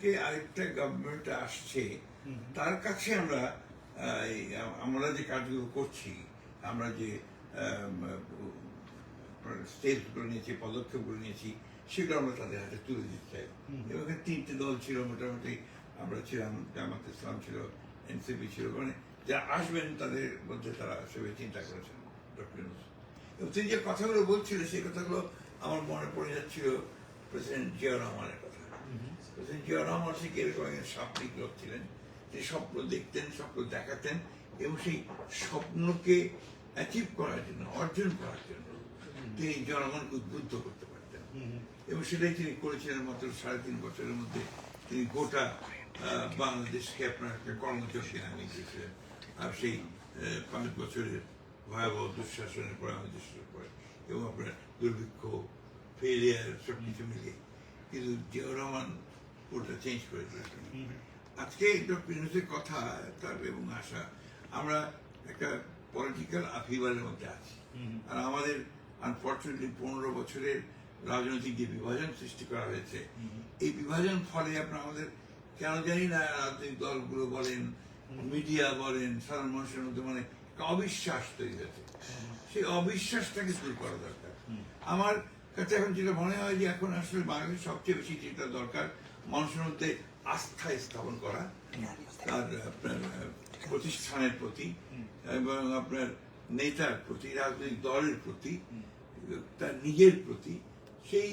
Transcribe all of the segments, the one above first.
থেকে আরেকটা গভর্নমেন্ট আসছে তার কাছে আমরা এই আমরা যে কাজগুলো করছি আমরা যে স্টেপগুলো নিয়েছি পদক্ষেপগুলো নিয়েছি সেগুলো আমরা তাদের হাতে তুলে দিতে চাই। এবং তিনটে দল ছিল মোটামুটি আমরা ছিলাম জামাত ইসলাম ছিল এনসিপি ছিল মানে যারা আসবেন তাদের মধ্যে তারা সেভাবে চিন্তা করেছেন ডক্টর ইউনূস। এবং তিনি যে কথাগুলো বলছিলেন সেই কথাগুলো আমার মনে পড়ে যাচ্ছিল প্রেসিডেন্ট জিয়া রহমানের কথা। জিয়া রহমান ঠিক এরকম একজন স্বপ্নিক লোক ছিলেন তিনি স্বপ্ন দেখতেন স্বপ্ন দেখাতেন এবং সেই স্বপ্নকে অ্যাচিভ করার জন্য অর্জন করার জন্য তিনি জনগণকে উদ্বুদ্ধ করতে পারতেন। এবং সেটাই তিনি করেছিলেন মাত্র সাড়ে তিন বছরের মধ্যে। তিনি গোটা বাংলাদেশকে আপনার একটা কর্মযোগে নামিয়ে দিয়েছিলেন। আর সেই পাঁচ বছরের ভয়াবহ দুঃশাসনের পরে আমাদের শুরু করে এবং আপনার দুর্ভিক্ষ ফেলিয়ার সব কিছু মিলিয়ে। কিন্তু জিয়াউর রহমান পুরোটা চেঞ্জ করে দিয়েছেন আজকে ডক্টর ইউনুসের কথা তার এবং আশা আমরা একটা পলিটিক্যাল আফিবারের মধ্যে আছি। আর আমাদের আনফর্চুনেটলি পনেরো বছরের রাজনৈতিক যে বিভাজন সৃষ্টি করা হয়েছে এই বিভাজন ফলে আপনার আমাদের কেন জানি না রাজনৈতিক দলগুলো বলেন মিডিয়া বলেন সাধারণ মানুষের মধ্যে মানে অবিশ্বাস তৈরি হয়েছে। সেই অবিশ্বাসটাকে দূর করা দরকার। আমার কাছে এখন যেটা মনে হয় যে এখন আসলে বাংলাদেশ সবচেয়ে বেশি যেটা দরকার মানুষের মধ্যে আস্থা স্থাপন করা তার আপনার প্রতিষ্ঠানের প্রতি এবং আপনার নেতার প্রতি রাজনৈতিক দলের প্রতি তার নিজের প্রতি সেই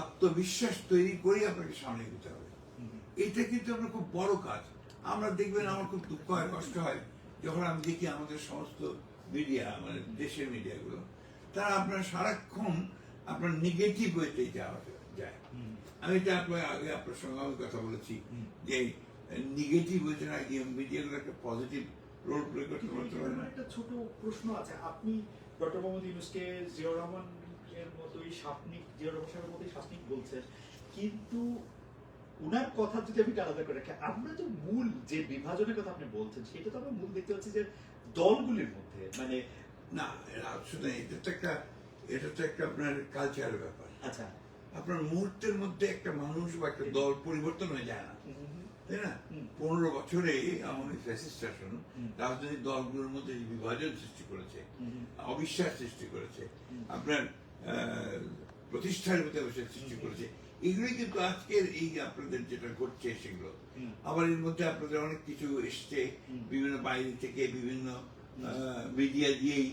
আত্মবিশ্বাস তৈরি করেই আপনাকে সামনে এগোতে হবে। এটা কিন্তু আপনার খুব বড় কাজ। আমরা দেখবেন আমার খুব দুঃখ হয় কষ্ট হয় যখন আমি দেখি আমাদের সমস্ত মিডিয়া মানে দেশের মিডিয়াগুলো তারা আপনার সারাক্ষণ আপনার নেগেটিভ ওয়েতে যাওয়া যায়। আমি আপনার আগে আপনার সঙ্গে আমি কথা বলেছি যে নেগেটিভ ওয়েতে না গিয়ে মিডিয়াগুলো একটা পজিটিভ রোল প্লে করতে পারতে পারে একটা ছোট প্রশ্ন আছে। আপনি ডক্টর মোহাম্মদ ইউনুসকে জিয়াউর রহমানের মতোই শাসনিক জিয়াউর রহমান সাহেবের মতোই শাসনিক বলছেন। কিন্তু উনার কথা যদি আমি আলাদা করে রাখি আমরা তো মূল যে বিভাজনের কথা আপনি বলছেন সেটা তো আমরা মূল দেখতে পাচ্ছি যে দলগুলির মধ্যে মানে না এরা শুনে এটা তো একটা এটা তো একটা আপনার কালচারের ব্যাপার। আচ্ছা। আপনার মুহূর্তের মধ্যে একটা মানুষ বা একটা দল পরিবর্তন হয়ে যায় না। তাই না? পনেরো বছরে আমাদের শাসন রাজনৈতিক দলগুলোর মধ্যে বিভাজন সৃষ্টি করেছে অবিশ্বাস সৃষ্টি করেছে আপনার প্রতিষ্ঠার অবিশ্বাস সৃষ্টি করেছে। এগুলোই কিন্তু আজকের এই আপনাদের যেটা ঘটছে সেগুলো। আবার এর মধ্যে আপনাদের অনেক কিছু এসছে বিভিন্ন বাইরে থেকে বিভিন্ন মিডিয়া দিয়েই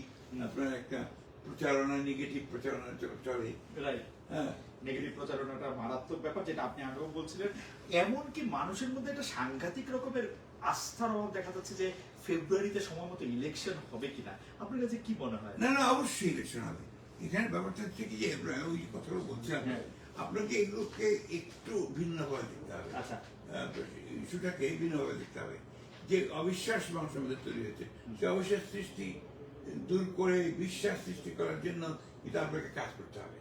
আপনার একটা প্রচারণা নেগেটিভ প্রচারণা চলে। হ্যাঁ। নেগেটিভ প্রচারণাটা মারাত্মক ব্যাপার যেটা আপনি আগেও বলছিলেন। এমনকি মানুষের মধ্যে একটা সাংঘাতিক রকমের আস্থার অভাব দেখা যাচ্ছে যে ফেব্রুয়ারিতে সময় মতো ইলেকশন হবে কিনা। আপনার কাছে কি মনে হয়? না না অবশ্যই ইলেকশন হবে। এখানে ব্যাপারটা হচ্ছে কি যে ওই কথাগুলো বলছিলাম হ্যাঁ। আপনাকে এগুলোকে একটু ভিন্নভাবে দেখতে হবে। আচ্ছা। ইস্যুটাকে ভিন্নভাবে দেখতে হবে। যে অবিশ্বাস মানুষের মধ্যে তৈরি হয়েছে সে অবিশ্বাস সৃষ্টি দূর করে বিশ্বাস সৃষ্টি করার জন্য এটা আপনাকে কাজ করতে হবে।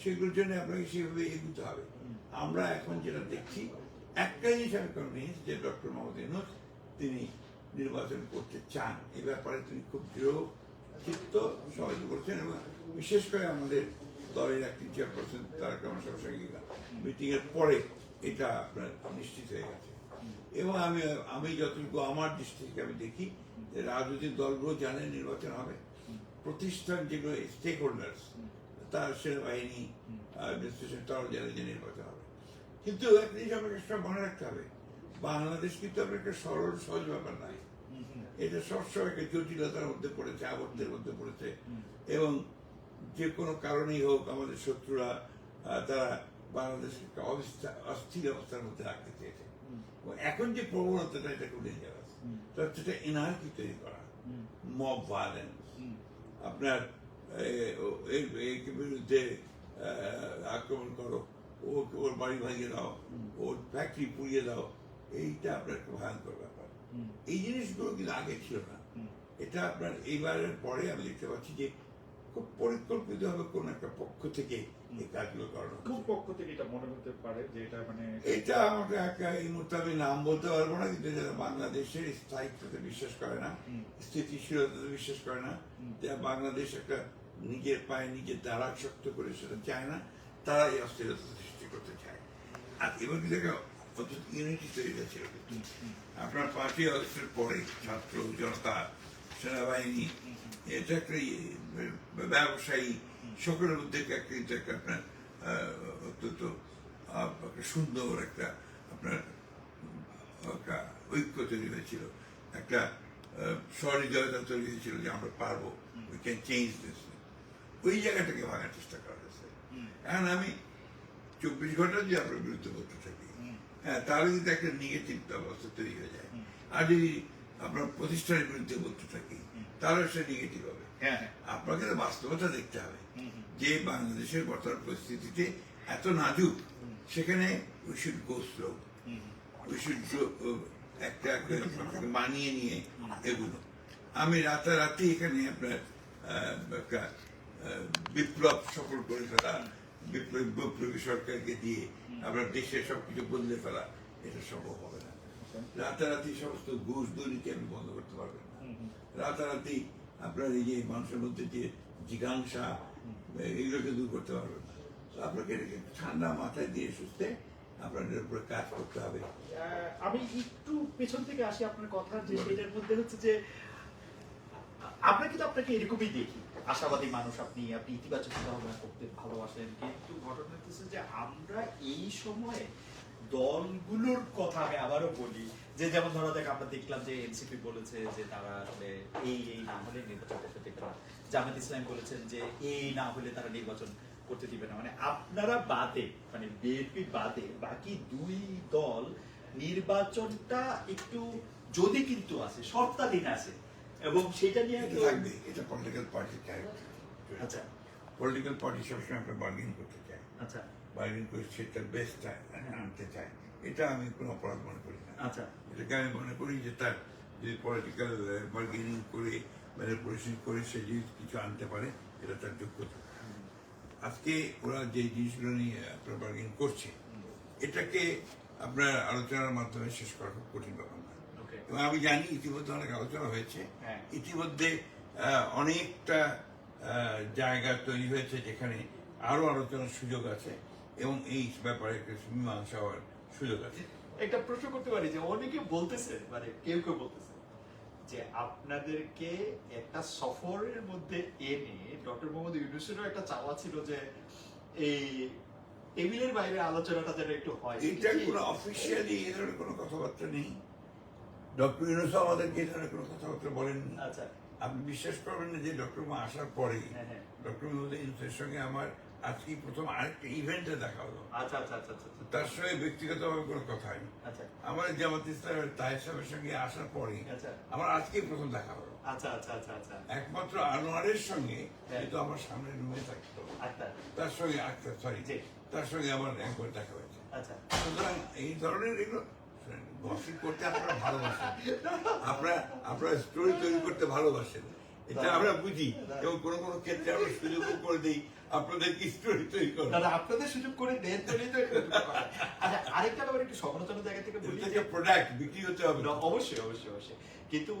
সেগুলোর জন্য আপনাকে সেভাবে এগুতে হবে। আমরা এখন যেটা দেখছি, একটা জিনিস আমি কনভিন্স যে ডক্টর মোহাম্মদ ইউনুস তিনি নির্বাচন করতে চান। এ ব্যাপারে তিনি খুব দৃঢ়, চিত্ত, সহযোগ করছেন এবং বিশেষ করে আমাদের দলের একটি চেয়ারপারসন তারক সাহেবের সঙ্গে মিটিং এর পরে এটা আপনার নিশ্চিত হয়ে গেছে। এবং আমি আমি যতটুকু আমার দৃষ্টি থেকে আমি দেখি যে রাজনৈতিক দলগুলো জানে নির্বাচন হবে। প্রতিষ্ঠান যেগুলো স্টেক হোল্ডার্স তার সেনাবাহিনী অ্যাডমিনিস্ট্রেশন তারাও জানে যে নির্বাচন হবে। কিন্তু একটা জিনিস আপনাকে সব মনে রাখতে হবে বাংলাদেশ কিন্তু আপনার একটা সরল সহজ ব্যাপার নাই এটা সবসময় একটা জটিলতার মধ্যে পড়েছে আবদ্ধের মধ্যে পড়েছে। এবং যে কোনো কারণেই হোক আমাদের শত্রুরা তারা বাংলাদেশকে একটা অবস্থা অস্থির অবস্থার মধ্যে রাখতে চেয়েছে। এখন যে প্রবণতাটা এটা খুব ডেঞ্জারাস হচ্ছে এনার্কি তৈরি করা। মব ভায়োলেন্স আপনার এ, ও- এর এর বিরুদ্ধে আক্রমণ করো। ও ওর বাড়ি ভাঙিয়ে দাও। ওর ফ্যাক্টরি পুড়িয়ে দাও। এইটা আপনার একটা ভয়ঙ্কর ব্যাপার। এই জিনিসগুলো কিন্তু আগে ছিল না। এটা আপনার এইবারের পরে আমি দেখতে পাচ্ছি যে খুব পরিকল্পিত ভাবে কোন একটা পক্ষ থেকে এই কাজগুলো করানো কোন পক্ষ থেকে এটা মনে হতে পারে যে এটা মানে এটা আমাকে একটা এই মুহূর্তে আমি নাম বলতে পারব না কিন্তু যারা বাংলাদেশের স্থায়িত্বতে বিশ্বাস করে না। স্থিতিশীলতাতে বিশ্বাস করে না। যারা বাংলাদেশ একটা নিজের পায়ে নিজের দ্বারা শক্ত করে সেটা চায় না তারা এই অস্থিরতা সৃষ্টি করতে চায়। আর এবার দেখো ইউনিটি তৈরি হয়েছিল কিন্তু আপনার পার্টি অগস্টের পরে ছাত্র জনতা সেনাবাহিনী এটা একটা ব্যবসায়ী সকলের মধ্যে একটা একটা আপনার অত্যন্ত সুন্দর একটা আপনার একটা ঐক্য তৈরি হয়েছিল। একটা সহৃদয়তা তৈরি হয়েছিল যে আমরা পারব উই ক্যান চেঞ্জ দিস ওই জায়গাটাকে ভাঙার চেষ্টা করা হয়েছে। এখন আমি চব্বিশ ঘণ্টা যদি আপনার বিরুদ্ধে বলতে থাকি। হ্যাঁ তাহলে কিন্তু একটা নেগেটিভ অবস্থা তৈরি হয়ে যায়। আর যদি আপনার প্রতিষ্ঠানের বিরুদ্ধে বলতে থাকি তাহলে সে নেগেটিভ হবে। হ্যাঁ হ্যাঁ। আপনাকে তো বাস্তবতা দেখতে হবে। যে বাংলাদেশের বর্তমান পরিস্থিতিতে এত নাজুক সেখানে we should go slow we should একটা একটা মানিয়ে নিয়ে এগুলো। আমি রাতারাতি এখানে আপনার বিপ্লব সফল করে ফেলা বিপ্লবী বিপ্লবী সরকারকে দিয়ে আপনার দেশের সবকিছু বদলে ফেলা এটা সম্ভব হবে না। রাতারাতি সমস্ত ঘুষ দুর্নীতি আমি বন্ধ করতে পারবেন না। রাতারাতি আপনার এই যে মানুষের মধ্যে যে জিজ্ঞাসা এগুলোকে দূর করতে পারবেন না। তো আপনাকে এটাকে ঠান্ডা মাথায় দিয়ে সুস্থে আপনাদের উপরে কাজ করতে হবে। আমি একটু পেছন থেকে আসি আপনার কথা যে এটার মধ্যে হচ্ছে যে আমরা কিন্তু আপনাকে এরকমই দেখি। আশাবাদী মানুষ আপনি আপনি ইতিবাচক চিন্তাভাবনা করতে ভালোবাসেন, কিন্তু ঘটনা হচ্ছে যে আমরা এই সময়ে দলগুলোর কথা আমি আবারও বলি। যে যেমন ধরো দেখ, আমরা দেখলাম যে এনসিপি বলেছে যে তারা আসলে এই এই না হলে নির্বাচন করতে দেবে না। জামাত ইসলাম বলেছেন যে এই না হলে তারা নির্বাচন করতে দিবে না। মানে আপনারা বাদে মানে বিএনপি বাদে, বাকি দুই দল নির্বাচনটা একটু যদি কিন্তু আছে, শর্তাধীন আছে এবং সেটা নিয়ে থাকবে এটা পলিটিক্যাল পার্টির ক্যারেক্টার আচ্ছা। পলিটিক্যাল পার্টি সবসময় একটা বার্গেন করতে চায়। আচ্ছা। বার্গেন করে সেটার বেস্টটা আনতে চায়। এটা আমি কোনো অপরাধ মনে করি না। আচ্ছা। এটাকে আমি মনে করি যে তার যদি পলিটিক্যাল বার্গেনিং করে পরিশ্রম করে সে যদি কিছু আনতে পারে এটা তার যোগ্যতা। আজকে ওরা যে জিনিসগুলো নিয়ে আপনার বার্গেন করছে এটাকে আপনার আলোচনার মাধ্যমে শেষ করা খুব কঠিন ব্যাপার। এবং আমি জানি ইতিমধ্যে অনেক আলোচনা হয়েছে। হ্যাঁ। ইতিমধ্যে অনেকটা জায়গা তৈরি হয়েছে যেখানে আরও আলোচনার সুযোগ আছে এবং এই ব্যাপারে একটা মীমাংসা হওয়ার সুযোগ আছে। একটা প্রশ্ন করতে পারি যে অনেকে বলতেছে মানে কেউ কেউ বলতেছে যে আপনাদেরকে একটা সফরের মধ্যে এনে ডক্টর মোহাম্মদ ইউনুসেরও একটা চাওয়া ছিল যে এই টেবিলের বাইরে আলোচনাটা যেন একটু হয়। এটা কোনো অফিসিয়ালি এ ধরনের কোনো কথাবার্তা নেই। ডক্টর ইউনুস আমাদেরকে ধরনের কোনো কথাবার্তা বলেননি আচ্ছা। আপনি বিশ্বাস করবেন না যে ডক্টর মা আসার পরে হ্যাঁ, হ্যাঁ। ডক্টর ইউনুসের সঙ্গে আমার আজকে প্রথম আরেকটা ইভেন্টে দেখা হলো। আচ্ছা আচ্ছা আচ্ছা আচ্ছা আচ্ছা, তার সঙ্গে ব্যক্তিগতভাবে কোনো কথা হয়নি। আচ্ছা। আমার জামাত ইসলামের তাহের সাহেবের সঙ্গে আসার পরে আচ্ছা। আমার আজকেই প্রথম দেখা হলো। আচ্ছা আচ্ছা আচ্ছা আচ্ছা। একমাত্র আনোয়ারের সঙ্গে হ্যাঁ। যেহেতু আমার সামনে রুমে থাকতো আচ্ছা। তার সঙ্গে আচ্ছা সরি। তার সঙ্গে আমার একবার দেখা হয়েছে। আচ্ছা। সুতরাং এই ধরনের এগুলো গসিপ করতে আপনারা ভালোবাসেন। আপনারা আপনারা স্টোরি তৈরি করতে ভালোবাসেন। এটা আমরা বুঝি। এবং কোনো কোনো ক্ষেত্রে আমরা সুযোগও করে দিই। আপনাদের কি স্টোরি তৈরি দাদা আপনাদের সুযোগ করে দেন তো আচ্ছা আরেকটা ব্যাপার একটু সমালোচনার জায়গা থেকে বলি যে প্রোডাক্ট বিক্রি হতে হবে। না, অবশ্যই অবশ্যই অবশ্যই। কিন্তু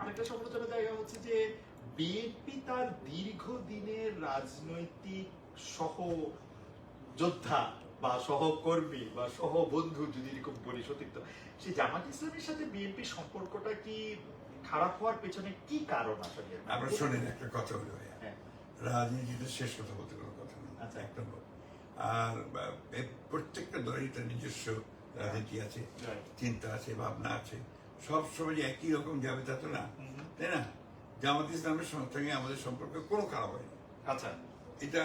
আরেকটা সমালোচনার জায়গা হচ্ছে যে বিএনপি তার দীর্ঘদিনের রাজনৈতিক সহ যোদ্ধা বা সহকর্মী বা সহবন্ধু যদি এরকম বলি সতীর্থ সেই জামাত ইসলামের সাথে বিএনপির সম্পর্কটা কি খারাপ হওয়ার পেছনে কি কারণ আসলে আমরা শোনেন একটা কথা হলো হ্যাঁ। রাজনীতিতে শেষ কথা বলতে কোনো কথা নেই। আচ্ছা। এক নম্বর। আর প্রত্যেকটা দলেরই তার নিজস্ব রাজনীতি আছে চিন্তা আছে ভাবনা আছে। সব সময় যে একই রকম যাবে তা তো না তাই না? জামাত ইসলামের সঙ্গে আমাদের সম্পর্ক কোনো খারাপ হয়নি আচ্ছা। এটা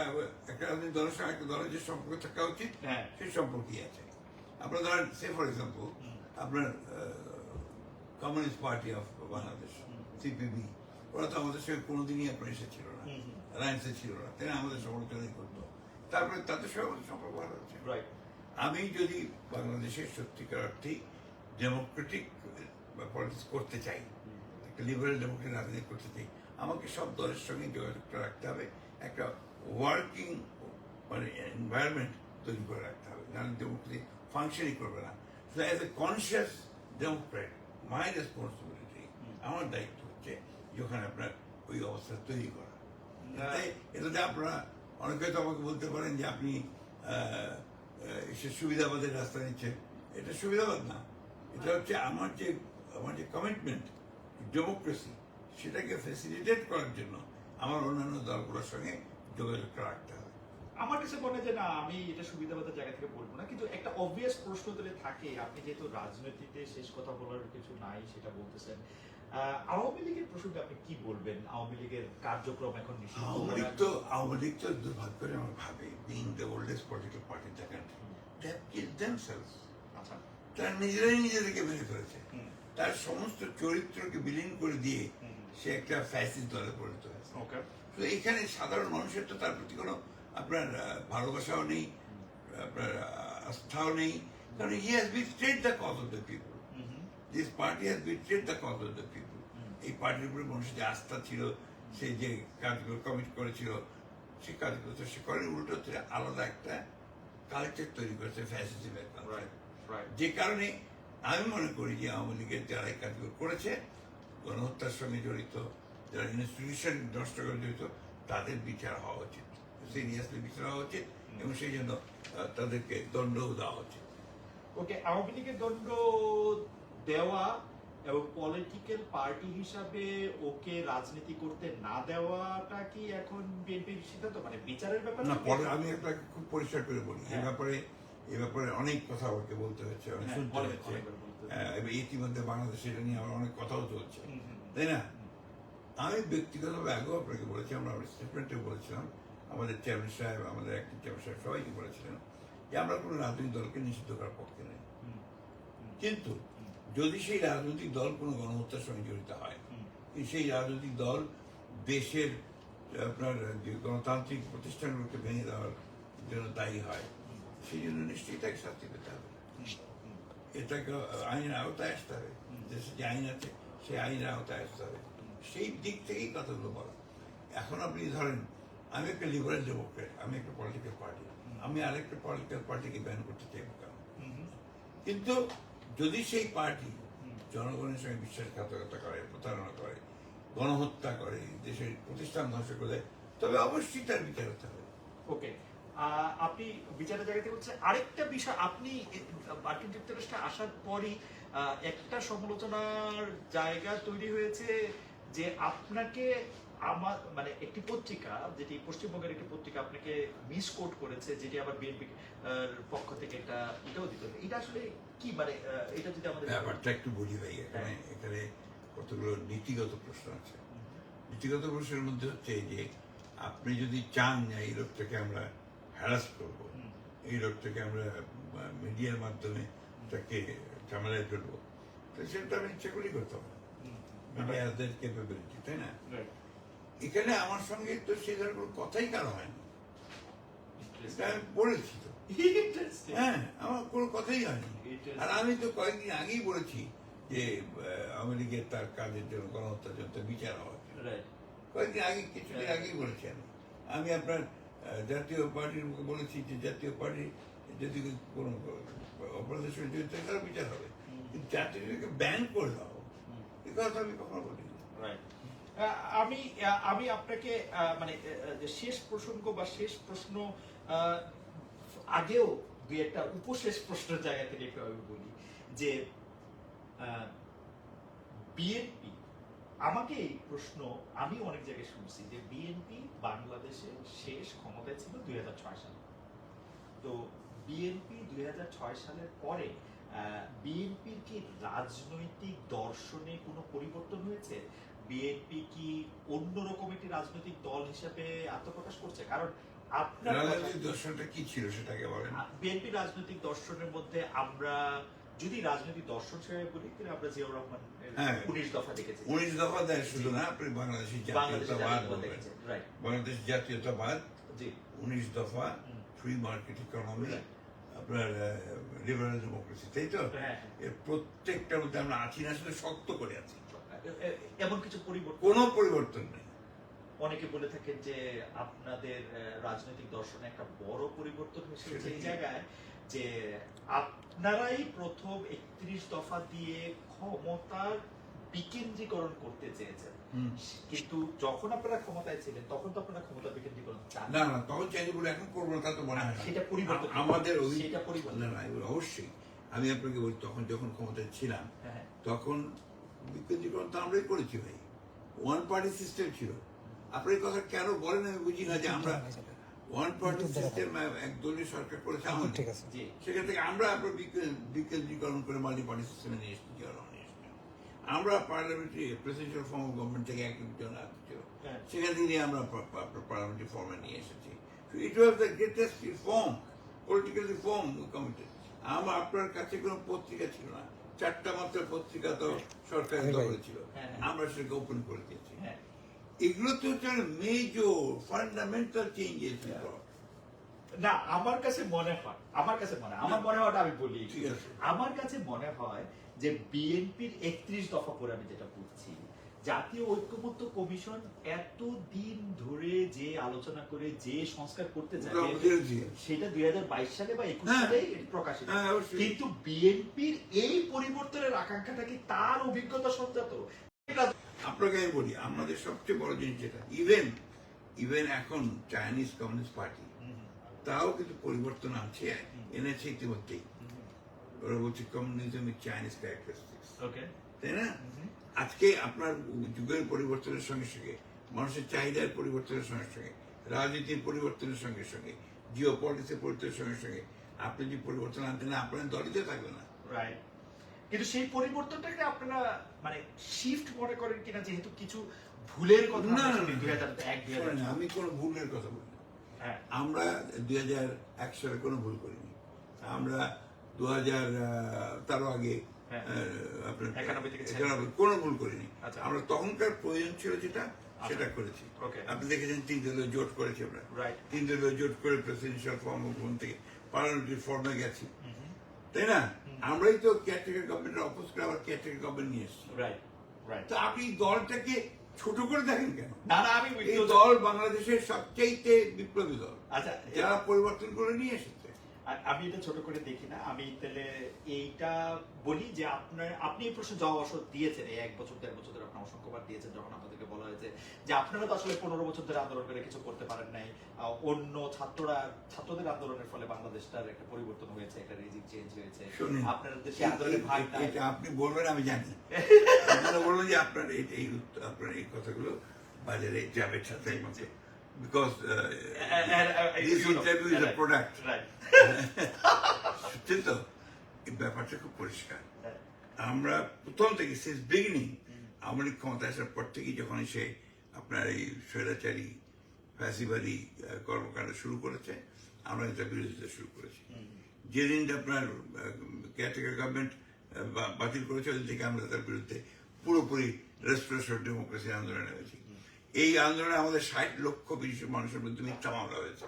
একটা রাজনৈতিক দলের সঙ্গে একটা দলের যে সম্পর্ক থাকা উচিত হ্যাঁ। সেই সম্পর্কই আছে। আপনার ধরেন সে ফর এক্সাম্পল আপনার communist party of Bangladesh CPB ওরা তো আমাদের সঙ্গে কোনোদিনই আপনার না হুম, হুম। অ্যালায়েন্সে ছিল না তাই আমাদের সমালোচনাই করতো। তারপরে তাদের সঙ্গে আমাদের সম্পর্ক ভালো হচ্ছে আমি যদি বাংলাদেশের সত্যিকার অর্থেই ডেমোক্রেটিক পলিটিক্স করতে চাই একটা লিবারেল ডেমোক্রেটিক রাজনীতি করতে চাই আমাকে সব দলের সঙ্গে যোগাযোগটা রাখতে হবে একটা ওয়ার্কিং মানে এনভায়রনমেন্ট তৈরি করে রাখতে হবে নাহলে ডেমোক্রেসি ফাংশনই করবে না। So as a conscious democrat my responsibility আমার দায়িত্ব হচ্ছে যে ওখানে আপনার ওই অবস্থা তৈরি করা। এটাতে এটাতে আপনারা অনেকে তো আমাকে বলতে পারেন যে আপনি সে সুবিধাবাদের রাস্তা নিচ্ছেন। এটা সুবিধাবাদ না। এটা হচ্ছে আমার যে আমার যে কমিটমেন্ট ডেমোক্রেসি সেটাকে ফেসিলিটেট করার জন্য আমার অন্যান্য দলগুলোর সঙ্গে যোগাযোগটা রাখতে হবে আমার কাছে মনে যে না আমি এটা সুবিধাবাদের জায়গা থেকে বলব না। কিন্তু একটা অবভিয়াস প্রশ্ন থাকে আপনি যেহেতু রাজনীতিতে শেষ কথা বলার কিছু নাই সেটা বলতেছেন আওয়ামী লীগের প্রসঙ্গে আপনি কি বলবেন? আওয়ামী লীগের কার্যক্রম এখন আওয়ামী লীগ তো আওয়ামী লীগ তো করে আমার ভাবে being the oldest political party the country they have kill themselves আচ্ছা। তারা নিজেরাই নিজেদেরকে মেরে ফেলেছে। তার সমস্ত চরিত্রকে বিলীন করে দিয়ে সে একটা ফ্যাসিস্ট দলে পরিণত হয়েছে। ওকে তো এখানে সাধারণ মানুষের তো তার প্রতি কোনো আপনার ভালোবাসাও নেই আপনার আস্থাও নেই। কারণ he has betrayed the cause of the people this party has betrayed the cause of the people এই পার্টির উপরে মানুষের যে আস্থা ছিল সে যে কাজগুলো কমিট করেছিল সে কাজগুলো তো সে করে উল্টো হচ্ছে আলাদা একটা কালচার তৈরি করেছে ফ্যাসিজমের. যে কারণে আমি মনে করি যে আওয়ামী লীগের যারা এই কাজগুলো করেছে গণহত্যার সঙ্গে জড়িত যারা ইনস্টিটিউশন নষ্ট করে জড়িত তাদের বিচার হওয়া উচিত সিরিয়াসলি বিচার হওয়া উচিত এবং সেই জন্য তাদেরকে দণ্ডও দেওয়া উচিত ওকে আওয়ামী লীগের দণ্ড দেওয়া এবং পলিটিক্যাল পার্টি হিসাবে ওকে রাজনীতি করতে না দেওয়াটা কি এখন বিএনপির সিদ্ধান্ত মানে বিচারের ব্যাপার না? পরে আমি আপনাকে খুব পরিষ্কার করে বলি এ হ্যাঁ। ব্যাপারে এ ব্যাপারে অনেক কথা আমাকে বলতে হচ্ছে অনেক হ্যাঁ, শুনতে হচ্ছে। এবার ইতিমধ্যে বাংলাদেশে এটা নিয়ে আমার অনেক কথাও চলছে। তাই না আমি ব্যক্তিগতভাবে আগেও আপনাকে বলেছি আমরা আমার স্টেটমেন্টে বলেছিলাম আমাদের চেয়ারম্যান সাহেব আমাদের একটি চেয়ারম্যান সাহেব সবাইকে বলেছিলেন যে আমরা কোনো রাজনৈতিক দলকে নিষিদ্ধ করার পক্ষে নেই। কিন্তু যদি সেই রাজনৈতিক দল কোনো গণহত্যার সঙ্গে জড়িত হয় সেই রাজনৈতিক দল দেশের আপনার যে গণতান্ত্রিক প্রতিষ্ঠানগুলোকে ভেঙে দেওয়ার জন্য দায়ী হয় সেই জন্য নিশ্চয়ই তাকে শাস্তি পেতে হবে। এটাকে আইনের আওতায় আসতে হবে। দেশে যে আইন আছে সেই আইনের আওতায় আসতে হবে। সেই দিক থেকেই কথাগুলো বলা এখন আপনি ধরেন আমি একটা লিবারেল ডেমোক্রেট আমি একটা পলিটিক্যাল পার্টি আমি আরেকটা পলিটিক্যাল পার্টিকে ব্যান করতে চাইব কেন? কিন্তু যদি সেই পার্টি জনগণের সঙ্গে বিশ্বাসঘাতকতা করে প্রতারণা করে গণহত্যা করে দেশের প্রতিষ্ঠান ধ্বংস করে তবে অবশ্যই তার বিচার হতে হবে। ওকে। আপনি বিচারের জায়গা থেকে হচ্ছে আরেকটা বিষয় আপনি মার্কিন যুক্তরাষ্ট্রে আসার পরই একটা সমালোচনার জায়গা তৈরি হয়েছে যে আপনাকে আমার মানে একটি পত্রিকা যেটি পশ্চিমবঙ্গের একটি পত্রিকা আপনাকে মিস কোট করেছে যেটি আবার বিএনপি পক্ষ থেকে একটা এটাও দিতে হবে। এটা আসলে কি মানে এটা যদি আমাদের ব্যাপারটা একটু বলি ভাই এখানে এখানে কতগুলো নীতিগত প্রশ্ন আছে। নীতিগত প্রশ্নের মধ্যে হচ্ছে যে আপনি যদি চান যে এই লোকটাকে আমরা হ্যারাস করব এই লোকটাকে আমরা মিডিয়ার মাধ্যমে তাকে ঝামেলায় ফেলব তো সেটা আমি ইচ্ছা করেই করতাম হুম, মিডিয়াদের ক্যাপাবিলিটি তাই না? এখানে আমার সঙ্গে তো সে ধরনের কোনো কথাই কারও হয়নি interesting. এটা আমি বলেছি তো। হ্যাঁ আমার কোনো কথাই হয়নি আর আমি তো কয়েকদিন আগেই বলেছি যে আওয়ামী তার কাজের জন্য গণহত্যার জন্য বিচার হওয়া. কয়েকদিন আগে কিছুদিন আগেই বলেছি আমি। আমি আপনার জাতীয় পার্টির মুখে বলেছি যে জাতীয় পার্টি যদি কোনো অপরাধের সঙ্গে জড়িত তার বিচার হবে। হুম। কিন্তু জাতীয় পার্টিকে ব্যান করে দাও হুম। এ কথা আমি কখনো আমি আমি আপনাকে মানে শেষ প্রসঙ্গ বা শেষ প্রশ্ন আগেও দুই একটা উপশেষ প্রশ্নের জায়গা থেকে একটু আমি বলি যে বিএনপি আমাকে এই প্রশ্ন আমি অনেক জায়গায় শুনছি যে বিএনপি বাংলাদেশে শেষ ক্ষমতায় ছিল দুই হাজার ছয় সালে। তো বিএনপি দুই হাজার ছয় সালের পরে বিএনপির কি রাজনৈতিক দর্শনে কোনো পরিবর্তন হয়েছে? বিএনপি কি অন্যরকম একটি রাজনৈতিক দল হিসেবে আত্মপ্রকাশ করছে? কারণ আপনার রাজনৈতিক দর্শনটা কি ছিল সেটাকে বলেন। বিএনপি রাজনৈতিক দর্শনের মধ্যে আমরা যদি রাজনৈতিক দর্শন হিসেবে বলি তাহলে আমরা জিয়াউর রহমান হ্যাঁ। উনিশ দফা দেখেছি। উনিশ দফা দেয় শুধু না আপনি বাংলাদেশের জাতীয়তাবাদ বাংলাদেশ জাতীয়তাবাদ জি। উনিশ দফা ফ্রি মার্কেট ইকোনমি. আপনার লিবারাল ডেমোক্রেসি তাই তো? হ্যাঁ। এর প্রত্যেকটার মধ্যে আমরা আছি না শুধু শক্ত করে আছি। এমন কিছু পরিবর্তন? কোনো পরিবর্তন নেই। অনেকে বলে থাকেন যে আপনাদের রাজনৈতিক দর্শনে একটা বড় পরিবর্তন হয়েছে কি? জায়গায় যে আপনারাই প্রথম একত্রিশ দফা দিয়ে ক্ষমতার বিকেন্দ্রীকরণ করতে চেয়েছেন। কিন্তু যখন আপনারা ক্ষমতায় ছিলেন তখন তো আপনারা ক্ষমতা না না তখন চাইলে বলে এখন করব না তা তো মনে হয় সেটা পরিবর্তন। আমাদের সেটা পরিবর্তন। না না অবশ্যই। আমি আপনাকে বলি তখন যখন ক্ষমতায় ছিলাম হ্যাঁ তখন বিকেন্দ্রীকরণ তো আমরাই করেছি ভাই। ওয়ান পার্টি সিস্টেম ছিল। আপনি এই কথা কেন বলেন আমি বুঝি না যে আমরা ওয়ান পার্টি সিস্টেম একদলীয় সরকার করেছে আমাদের। ঠিক আছে। সেখান থেকে আমরা আপনার বিকে- বিকেন্দ্রীকরণ করে মাল্টি পার্টি সিস্টেমে নিয়ে এসেছি জিয়া রহমান নিয়ে এসেছেন। আমরা parliamentary presidential form of government থেকে একজন ছিল হ্যাঁ। সেখান থেকে আমরা পার্লামেন্টারি ফর্মে নিয়ে এসেছি। It was the greatest reform political reform committee আমার আপনার কাছে কোনো পত্রিকা ছিল না। চারটা মাত্র পত্রিকা তো সরকারের হ্যাঁ দখলে ছিল। হ্যাঁ, হ্যাঁ। আমরা সেটাকে ওপেন করে দিয়েছি। হ্যাঁ। এগুলো তো হচ্ছে মেজর ফান্ডামেন্টাল চেঞ্জেস না আমার কাছে মনে হয় আমার কাছে মনে হয় আমার মনে হয় আমি বলি। ঠিক আছে। আমার কাছে মনে হয় যে বিএনপির একত্রিশ দফা করে আমি যেটা বুঝছি জাতীয় ঐক্যমত্য কমিশন এত দিন ধরে যে আলোচনা করে যে সংস্কার করতে চায় সেটা দুই সালে বা একুশ হ্যাঁ। সালে প্রকাশিত হ্যাঁ, কিন্তু বিএনপির এই পরিবর্তনের আকাঙ্ক্ষাটা কি তার অভিজ্ঞতা সঞ্জাত আপনাকে আমি বলি আমাদের সবচেয়ে বড় জিনিস যেটা ইভেন ইভেন এখন চাইনিজ কমিউনিস্ট পার্টি তাও কিন্তু পরিবর্তন আনছে এনেছে ইতিমধ্যেই। ওরা বলছে communism is Chinese characteristics okay তাই না? আজকে আপনার যুগের পরিবর্তনের সঙ্গে সঙ্গে মানুষের চাহিদার পরিবর্তনের সঙ্গে সঙ্গে রাজনীতির পরিবর্তনের সঙ্গে সঙ্গে জিও পলিটিক্সের পরিবর্তনের সঙ্গে সঙ্গে আপনি যদি পরিবর্তন আনতে না আপনার দলিতে থাকবে না। রাইট কিন্তু সেই পরিবর্তনটাকে আপনারা মানে শিফট মনে করেন কিনা যেহেতু কিছু ভুলের কথা না, আমি কোনো ভুলের কথা বলি হ্যাঁ। আমরা দুই হাজার এক সালে কোনো ভুল করিনি। আমরা দু হাজার তারও আগে হ্যাঁ। আপনার কোনো ভুল করিনি। আচ্ছা। আমরা তখনকার প্রয়োজন ছিল যেটা সেটা করেছি। আপনি দেখেছেন তিন দলীয় জোট করেছি আমরা। তিন দলীয় জোট করে প্রেসিডেন্সিয়াল ফর্ম থেকে পার্লামেন্টারি ফর্মে গেছি। তাই না? আমরাই তো কেয়ারটেকার গভর্নমেন্টের অপোজ করে আবার কেয়ারটেকার গভর্নমেন্ট নিয়ে এসেছি। রাইট রাইট তো আপনি দলটাকে ছোট করে দেখেন কেন? না না আমি এই দল বাংলাদেশের সবচাইতে বিপ্লবী দল। আচ্ছা যারা পরিবর্তন করে নিয়ে এসেছে। আমি এটা ছোট করে দেখি না। আমি তাহলে এইটা বলি যে আপনার আপনি এই প্রশ্ন জবাব অবশ্য দিয়েছেন এই এক বছর দেড় বছর ধরে আপনি অসংখ্যবার দিয়েছেন যখন আপনাদেরকে বলা হয়েছে যে আপনারা তো আসলে পনেরো বছর ধরে আন্দোলন করে কিছু করতে পারেন নাই। অন্য ছাত্ররা ছাত্রদের আন্দোলনের ফলে বাংলাদেশটার একটা পরিবর্তন হয়েছে একটা রেজিম চেঞ্জ হয়েছে। আপনার দেশে আন্দোলনের ভাগ এটা- আপনি বলবেন আমি জানি। আপনারা বলবেন যে আপনার এই আপনার এই কথাগুলো বাজারে যাবে ছাত্রের মধ্যে। Because this interview is a product right সত্যি তো এই ব্যাপারটা খুব পরিষ্কার। আমরা প্রথম থেকে সিন্স বিগিনিং লীগ ক্ষমতা আসার পর থেকেই যখন সে আপনার এই স্বৈরাচারী ফ্যাসিবাদী কর্মকাণ্ড শুরু করেছে আমরা এটা বিরোধিতা শুরু করেছি। যেদিন আপনার কেয়ারটেকার গভর্নমেন্ট বাতিল করেছে ওই থেকে আমরা তার বিরুদ্ধে পুরোপুরি রেস্টোরেশন ডেমোক্রেসি আন্দোলনে নেমেছি। এই আন্দোলনে আমাদের ষাট লক্ষ বিশ মানুষের মধ্যে মিথ্যা মামলা হয়েছে।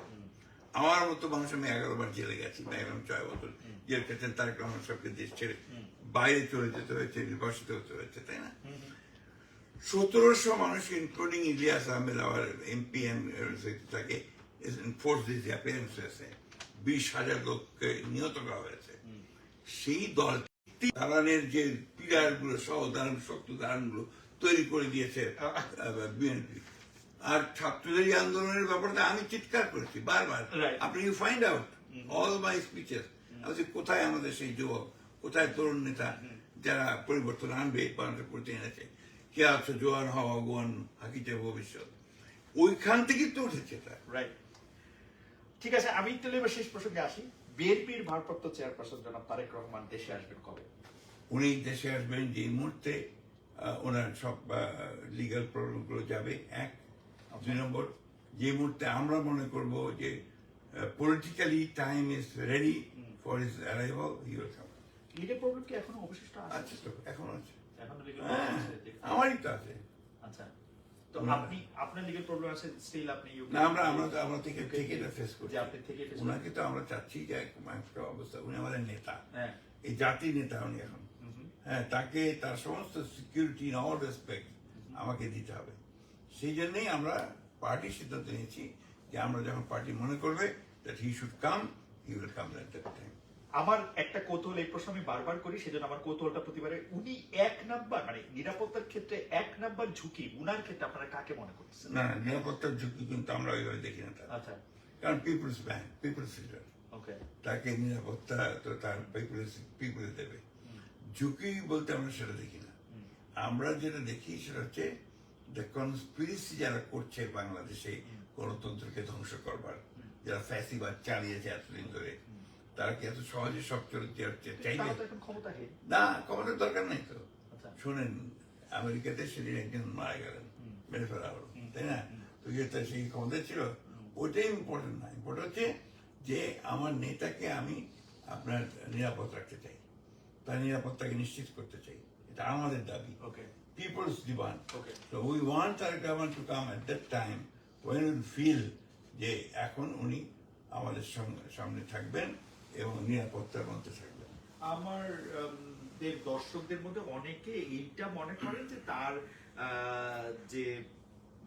আমার মতো মানুষ আমি এগারো বার জেলে গেছি ম্যাক্সিমাম ছয় বছর জেল খেটেন তারেক রহমান সবকে দেশ ছেড়ে বাইরে চলে যেতে হয়েছে, নির্বাসিত হতে হয়েছে, তাই না? সতেরোশো মানুষ ইনক্লুডিং ইলিয়াস আহমেদ, আমার এমপি তাকে ফোর্স দিয়েছে অ্যাপিয়ারেন্স হয়েছে বিশ হাজার লোককে নিহত করা হয়েছে। সেই দল দালানের যে পিলারগুলো সহ দালান শক্ত দালানগুলো তৈরি করে দিয়েছে বিএনপি। আর ছাত্রদের আন্দোলনের ব্যাপারটা আমি চিৎকার করেছি বারবার। আপনি you find out all my speeches আমি কোথায় আমাদের সেই যুবক? কোথায় তরুণ নেতা যারা পরিবর্তন আনবে করতে এনেছে? কে আছে জোয়ান হওয়া গোয়ান হাকিতে ভবিষ্যৎ? ওইখান থেকেই তো উঠেছে রাইট ঠিক আছে আমি তাহলে এবার শেষ প্রসঙ্গে আসি। বিএনপির ভারপ্রাপ্ত চেয়ারপারসন জনাব তারেক রহমান দেশে আসবেন কবে? উনি দেশে আসবেন যে মুহূর্তে ওনার সব লিগাল প্রবলেমগুলো যাবে। এক দুই নম্বর যে মুহূর্তে আমরা মনে করব যে politically time is ready for is arrival will come problem কি এখনও অবশিষ্ট আছে? আছে তো এখন এখনও হ্যাঁ, আছে আমারই তো আছে। আচ্ছা তো আপনি আপনার প্রবলেম আছে স্টিল আপনি না আমরা আমরা তো আমরা থেকে থেকে এটা ফেস করছি। যে আপনি থেকে ওনাকে তো আমরা চাচ্ছি যে একটা অবস্থা উনি আমাদের নেতা। হ্যাঁ। এই জাতির নেতা উনি এখন। হ্যাঁ তাকে তার সমস্ত সিকিউরিটি ইন অল রেসপেক্ট আমাকে দিতে হবে। সেই জন্যই আমরা পার্টির সিদ্ধান্ত নিয়েছি যে আমরা যখন পার্টি মনে করবে that he should come he will come that time আমার একটা কৌতূহল এই প্রশ্ন আমি বারবার করি সেজন্য আমার কৌতূহলটা প্রতিবারে উনি এক নাম্বার মানে নিরাপত্তার ক্ষেত্রে এক নাম্বার ঝুঁকি উনার ক্ষেত্রে আপনারা কাকে মনে করতেছেন না নিরাপত্তার ঝুঁকি কিন্তু আমরা ওইভাবে দেখি না আচ্ছা। কারণ people's bank people's leader okay তাকে নিরাপত্তা তো তার পিপুলে পিপুলে দেবে। ঝুঁকি বলতে আমরা সেটা দেখি না। আমরা যেটা দেখি সেটা হচ্ছে দ্য কনস্পিরেসি যারা করছে বাংলাদেশে গণতন্ত্রকে ধ্বংস করবার যারা ফ্যাসিবাদ চালিয়েছে এতদিন ধরে তারা কি এত সহজে সব চরিত্র চাইবে? না ক্ষমতার দরকার নেই তো। আচ্ছা। শোনেন আমেরিকাতে সেদিন একজন মারা গেলেন মেরে ফেলা হলো তাই না? তো যে তার সেই ক্ষমতা ছিল ওইটাই ইম্পর্টেন্ট না। ইম্পর্টেন্ট হচ্ছে যে আমার নেতাকে আমি আপনার নিরাপদ রাখতে চাই। তার নিরাপত্তাকে নিশ্চিত করতে চাই। এটা আমাদের দাবি। ওকে people's demand. Okay. So we want our government to come at that time when we feel যে এখন উনি আমাদের সামনে থাকবেন এবং নিরাপত্তার মধ্যে থাকবেন। আমার দর্শকদের মধ্যে অনেকে এইটা মনে করেন যে তার যে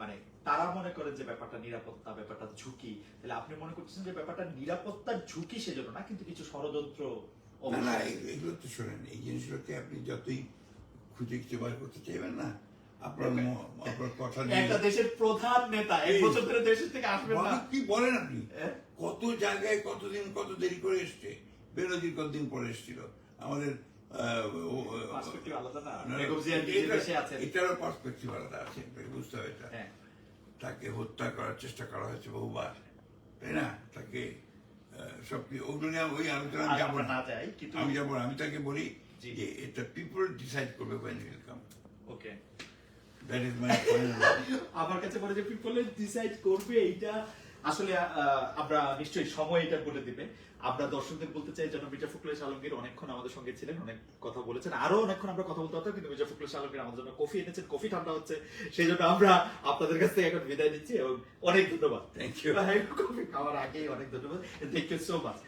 মানে তারা মনে করেন যে ব্যাপারটা নিরাপত্তা ব্যাপারটা ঝুঁকি। তাহলে আপনি মনে করছেন যে ব্যাপারটা নিরাপত্তার ঝুঁকি সেজন্য না কিন্তু কিছু ষড়যন্ত্র না না এগুলো তো শোনেন এই জিনিসগুলোকে আপনি যতই খুঁজে খুঁজে বার করতে চাইবেন না আপনার আপনার কথা একটা দেশের প্রধান নেতা এক বছর ধরে দেশের থেকে আসবেন না কি বলেন আপনি? কত জায়গায় কতদিন কত দেরি করে এসছে বেরোজির কতদিন পরে এসেছিল আমাদের। এটারও পার্সপেক্টিভ আলাদা আছে বুঝতে হবে এটা তাকে হত্যা করার চেষ্টা করা হয়েছে বহুবার তাই না তাকে সব ওগুলো নিয়ে ওই আলোচনা যাব না। যাই কিন্তু আমি যাব না। আমি তাকে বলি যে এটা পিপল ডিসাইড করবে ওকে my আমার কাছে বলে যে পিপল ডিসাইড করবে এইটা আসলে আমরা নিশ্চয়ই সময় এটা বলে দিবে। আমরা দর্শকদের বলতে চাই যেন মির্জা ফখরুল আলমগীর অনেকক্ষণ আমাদের সঙ্গে ছিলেন অনেক কথা বলেছেন আরও অনেকক্ষণ আমরা কথা বলতে পারতাম কিন্তু মির্জা ফখরুল আলমগীর আমাদের জন্য কফি এনেছেন কফি ঠান্ডা হচ্ছে সেই জন্য আমরা আপনাদের কাছ থেকে এখন বিদায় নিচ্ছি এবং অনেক ধন্যবাদ। থ্যাংক ইউ কফি খাওয়ার আগেই অনেক ধন্যবাদ। Thank you so much